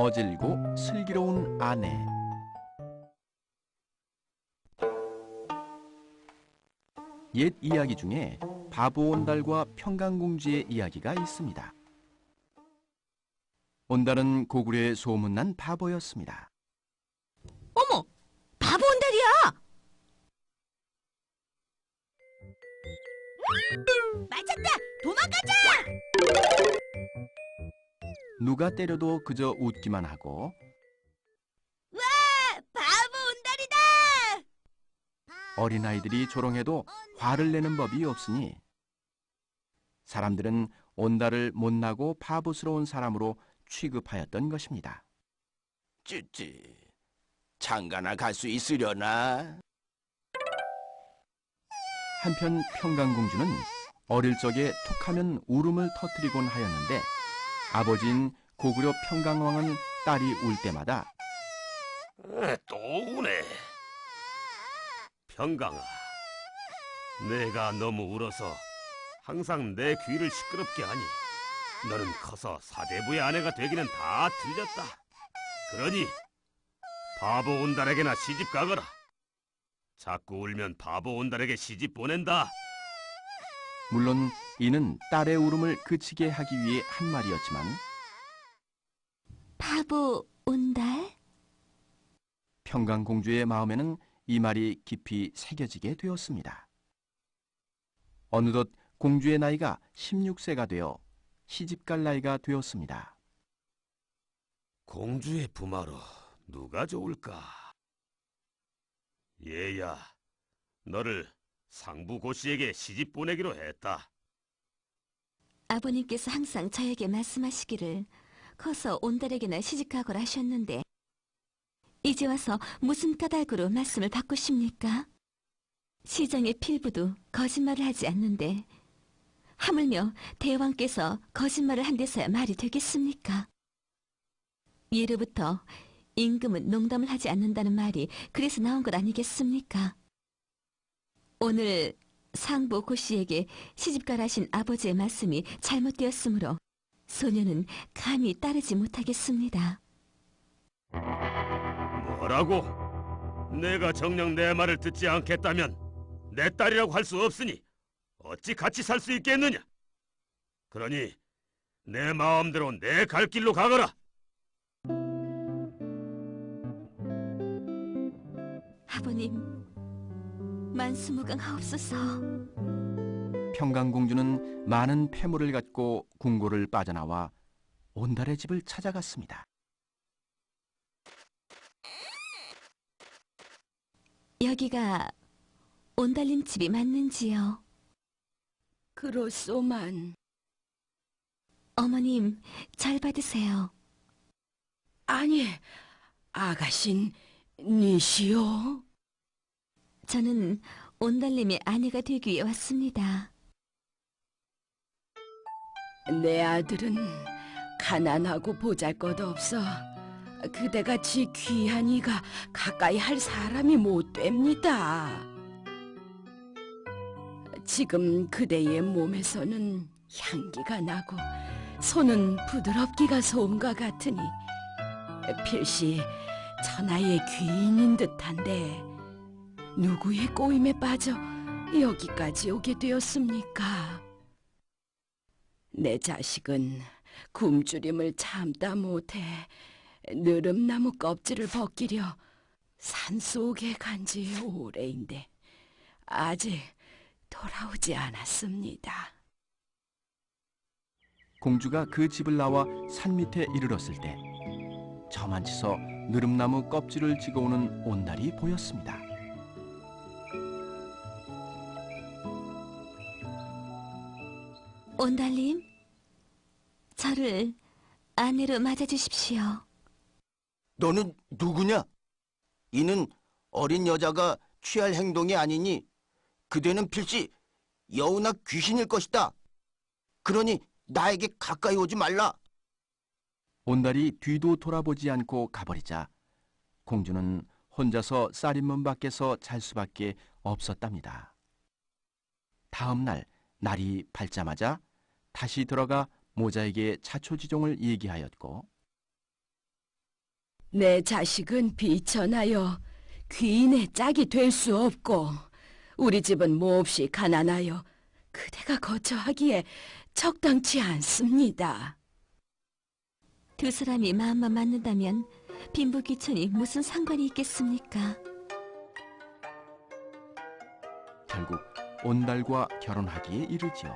어질고 슬기로운 아내. 옛 이야기 중에 바보 온달과 평강공주의 이야기가 있습니다. 온달은 고구려에 소문난 바보였습니다. 어머, 바보 온달이야. 맞았다. 도망가자. 누가 때려도 그저 웃기만 하고 바보 온달이다. 어린아이들이 조롱해도 화를 내는 법이 없으니 사람들은 온달을 못나고 바보스러운 사람으로 취급하였던 것입니다. 찌찌. 장가나 갈 수 있으려나? 한편 평강공주는 어릴 적에 툭하면 울음을 터뜨리곤 하였는데 아버지인 고구려 평강왕은 딸이 울 때마다 에, 또 우네. 평강아, 내가 너무 울어서 항상 내 귀를 시끄럽게 하니 너는 커서 사대부의 아내가 되기는 다 틀렸다. 그러니 바보 온달에게나 시집 가거라. 자꾸 울면 바보 온달에게 시집 보낸다. 물론 이는 딸의 울음을 그치게 하기 위해 한 말이었지만 바보 온달? 평강공주의 마음에는 이 말이 깊이 새겨지게 되었습니다. 어느덧 공주의 나이가 16세가 되어 시집갈 나이가 되었습니다. 공주의 부마로 누가 좋을까? 얘야, 너를 상부 고씨에게 시집 보내기로 했다. 아버님께서 항상 저에게 말씀하시기를 커서 온달에게나 시집가거라 하셨는데 이제 와서 무슨 까닭으로 말씀을 바꾸십니까? 시장의 필부도 거짓말을 하지 않는데 하물며 대왕께서 거짓말을 한 데서야 말이 되겠습니까? 예로부터 임금은 농담을 하지 않는다는 말이 그래서 나온 것 아니겠습니까? 오늘 상보 고씨에게 시집가라신 아버지의 말씀이 잘못되었으므로 소녀는 감히 따르지 못하겠습니다. 뭐라고? 내가 정녕 내 말을 듣지 않겠다면 내 딸이라고 할 수 없으니 어찌 같이 살 수 있겠느냐? 그러니 내 마음대로 내 갈 길로 가거라. 아버님, 만수무강하옵소서. 평강공주는 많은 폐물을 갖고 궁궐을 빠져나와 온달의 집을 찾아갔습니다. 여기가 온달님 집이 맞는지요? 그렇소만 어머님, 잘 받으세요. 아니 아가신 니시오 저는 온달님의 아내가 되기 위해 왔습니다. 내 아들은 가난하고 보잘것없어 그대같이 귀한 이가 가까이 할 사람이 못 됩니다. 지금 그대의 몸에서는 향기가 나고 손은 부드럽기가 소음과 같으니 필시 천하의 귀인인 듯한데 누구의 꼬임에 빠져 여기까지 오게 되었습니까? 내 자식은 굶주림을 참다 못해 느릅나무 껍질을 벗기려 산속에 간 지 오래인데 아직 돌아오지 않았습니다. 공주가 그 집을 나와 산 밑에 이르렀을 때 저만치서 느릅나무 껍질을 지고 오는 온달이 보였습니다. 온달님, 저를 아내로 맞아주십시오. 너는 누구냐? 이는 어린 여자가 취할 행동이 아니니 그대는 필시 여우나 귀신일 것이다. 그러니 나에게 가까이 오지 말라. 온달이 뒤도 돌아보지 않고 가버리자 공주는 혼자서 쌀인문 밖에서 잘 수밖에 없었답니다. 다음 날 날이 밝자마자 다시 들어가 모자에게 자초지종을 얘기하였고 내 자식은 비천하여 귀인의 짝이 될 수 없고 우리 집은 몹시 가난하여 그대가 거처하기에 적당치 않습니다. 두 사람이 마음만 맞는다면 빈부귀천이 무슨 상관이 있겠습니까? 결국 온달과 결혼하기에 이르지요.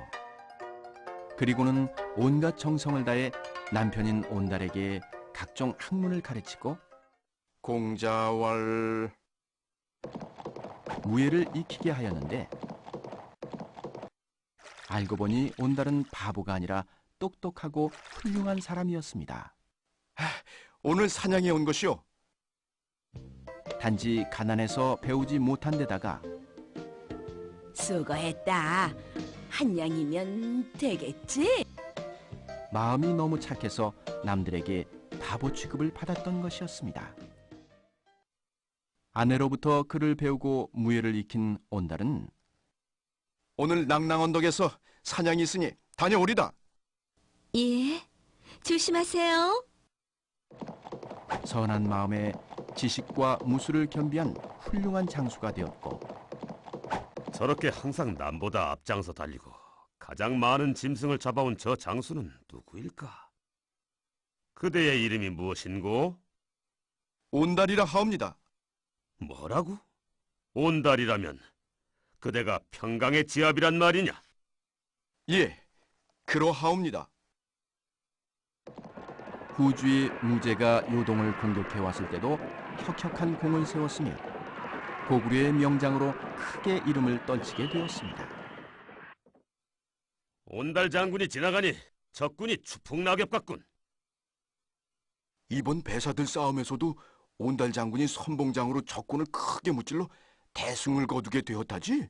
그리고는 온갖 정성을 다해 남편인 온달에게 각종 학문을 가르치고 공자왈 무예를 익히게 하였는데 알고 보니 온달은 바보가 아니라 똑똑하고 훌륭한 사람이었습니다. 오늘 사냥에 온 것이요. 단지 가난해서 배우지 못한 데다가 수고했다. 한 양이면 되겠지? 마음이 너무 착해서 남들에게 바보 취급을 받았던 것이었습니다. 아내로부터 글을 배우고 무예를 익힌 온달은 오늘 낭낭 언덕에서 사냥이 있으니 다녀오리다. 예, 조심하세요. 선한 마음에 지식과 무술을 겸비한 훌륭한 장수가 되었고 저렇게 항상 남보다 앞장서 달리고 가장 많은 짐승을 잡아온 저 장수는 누구일까? 그대의 이름이 무엇인고? 온달이라 하옵니다. 뭐라고? 온달이라면 그대가 평강의 지압이란 말이냐? 예, 그러하옵니다. 후주의 무제가 요동을 공격해 왔을 때도 혁혁한 공을 세웠으며 고구려의 명장으로 크게 이름을 떨치게 되었습니다. 온달 장군이 지나가니 적군이 추풍낙엽 같군. 이번 배사들 싸움에서도 온달 장군이 선봉장으로 적군을 크게 무찔러 대승을 거두게 되었다지?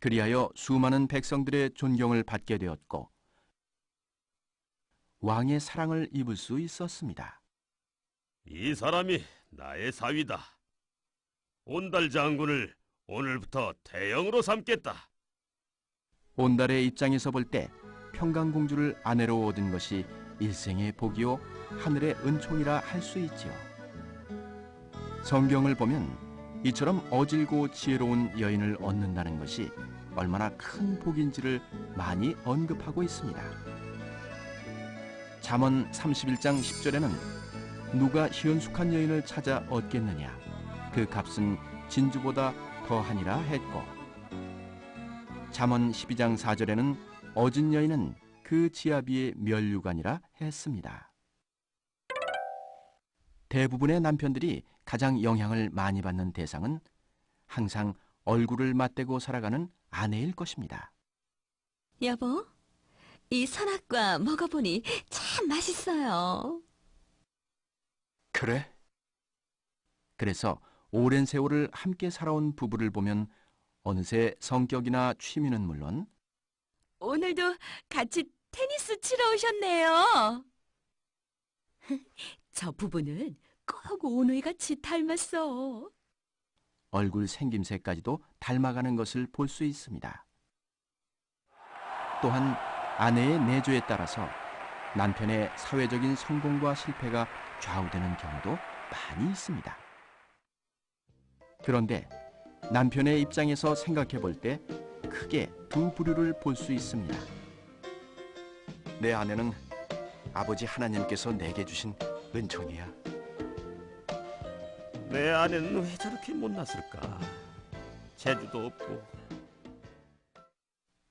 그리하여 수많은 백성들의 존경을 받게 되었고 왕의 사랑을 입을 수 있었습니다. 이 사람이 나의 사위다. 온달 장군을 오늘부터 대형으로 삼겠다. 온달의 입장에서 볼 때 평강공주를 아내로 얻은 것이 일생의 복이요 하늘의 은총이라 할 수 있지요. 성경을 보면 이처럼 어질고 지혜로운 여인을 얻는다는 것이 얼마나 큰 복인지를 많이 언급하고 있습니다. 잠언 31장 10절에는 누가 희은숙한 여인을 찾아 얻겠느냐 그 값은 진주보다 더하니라 했고 잠언 12장 4절에는 어진 여인은 그 지아비의 멸류관이라 했습니다. 대부분의 남편들이 가장 영향을 많이 받는 대상은 항상 얼굴을 맞대고 살아가는 아내일 것입니다. 여보, 이 선악과 먹어보니 참 맛있어요. 그래? 그래서 오랜 세월을 함께 살아온 부부를 보면 어느새 성격이나 취미는 물론 오늘도 같이 테니스 치러 오셨네요. 저 부부는 꼭 오누이 같이 닮았어. 얼굴 생김새까지도 닮아가는 것을 볼 수 있습니다. 또한 아내의 내조에 따라서 남편의 사회적인 성공과 실패가 좌우되는 경우도 많이 있습니다. 그런데 남편의 입장에서 생각해 볼 때 크게 두 부류를 볼 수 있습니다. 내 아내는 아버지 하나님께서 내게 주신 은총이야. 내 아내는 왜 저렇게 못났을까? 재주도 없고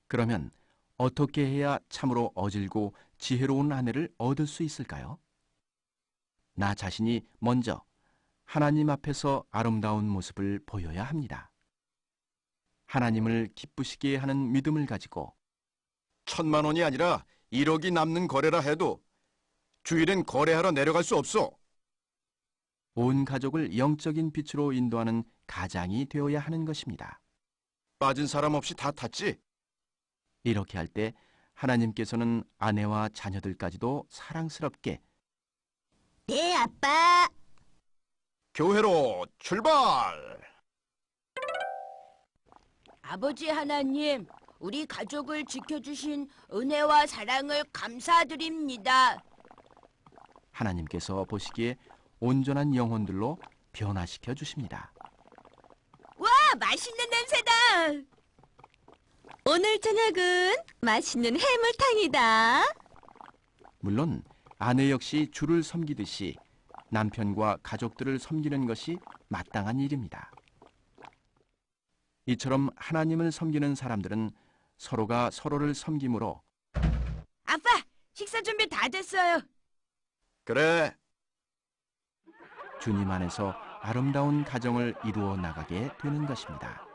그러면 어떻게 해야 참으로 어질고 지혜로운 아내를 얻을 수 있을까요? 나 자신이 먼저 하나님 앞에서 아름다운 모습을 보여야 합니다. 하나님을 기쁘시게 하는 믿음을 가지고 천만 원이 아니라 1억이 남는 거래라 해도 주일엔 거래하러 내려갈 수 없어. 온 가족을 영적인 빛으로 인도하는 가장이 되어야 하는 것입니다. 빠진 사람 없이 다 탔지? 이렇게 할 때 하나님께서는 아내와 자녀들까지도 사랑스럽게 네, 아빠. 교회로 출발! 아버지 하나님, 우리 가족을 지켜주신 은혜와 사랑을 감사드립니다. 하나님께서 보시기에 온전한 영혼들로 변화시켜 주십니다. 와, 맛있는 냄새다. 오늘 저녁은 맛있는 해물탕이다. 물론 아내 역시 주를 섬기듯이 남편과 가족들을 섬기는 것이 마땅한 일입니다. 이처럼 하나님을 섬기는 사람들은 서로가 서로를 섬김으로 아빠, 식사 준비 다 됐어요. 그래, 주님 안에서 아름다운 가정을 이루어 나가게 되는 것입니다.